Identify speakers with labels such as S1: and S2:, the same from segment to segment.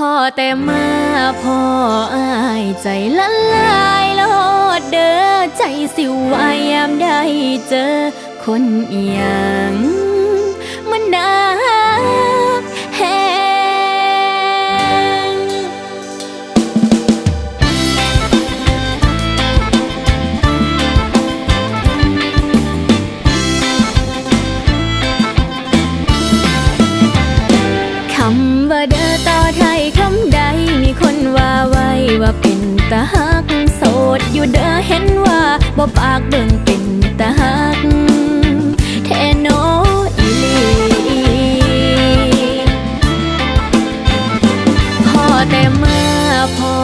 S1: พ่อแต่มาพ่ออายใจละลายโลดเด้อใจสิวายามได้เจอคนอย่างมันนา ว่าเป็นตาฮักโสดอยู่เด้อเห็นว่าบ่ปากเบิ่งเป็นตาฮักแทโนอีลีพอแต่มาพ่อ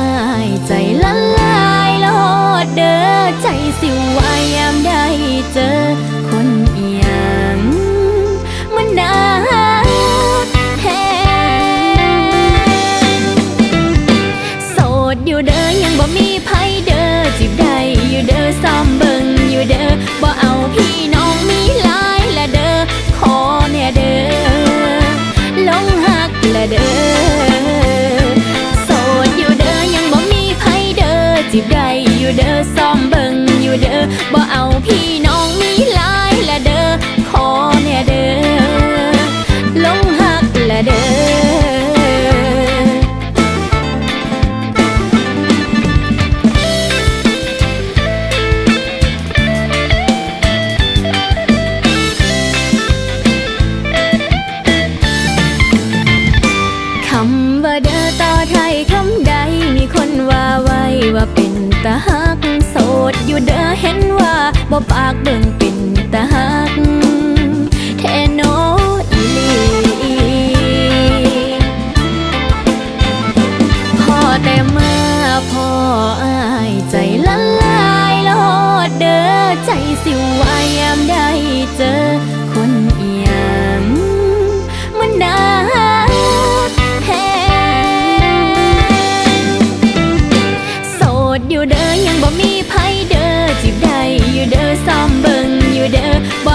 S1: อายใจละลายโลดเด้อใจสิวายามได้เจอ อยู่เด้อยังบ่มีไผเด้อจีบได้อยู่เด้อซ้อมเบิ่งอยู่เด้อบ่เอาพี่น้องมีหลายละเด้อขอแน่เด้อลงหักละเด้อโสดอยู่เด้อยังบ่มีไผเด้อจีบได้อยู่เด้อซ้อมเบิ่งอยู่เด้อบ่เอาพี่น้องมีหลาย อดอยู่เด้อเห็นว่าบ่ปากเบิ่งเป็นตาหักเทโนอีลีพอแต่มาพ่ออายใจละลายลอดเด้อใจสิวายามได้เจอ ดอยู่เด้อยังบ่มีไผเด้อจีบได้อยู่เด้อซ้อมเบิ่งอยู่เด้อบ่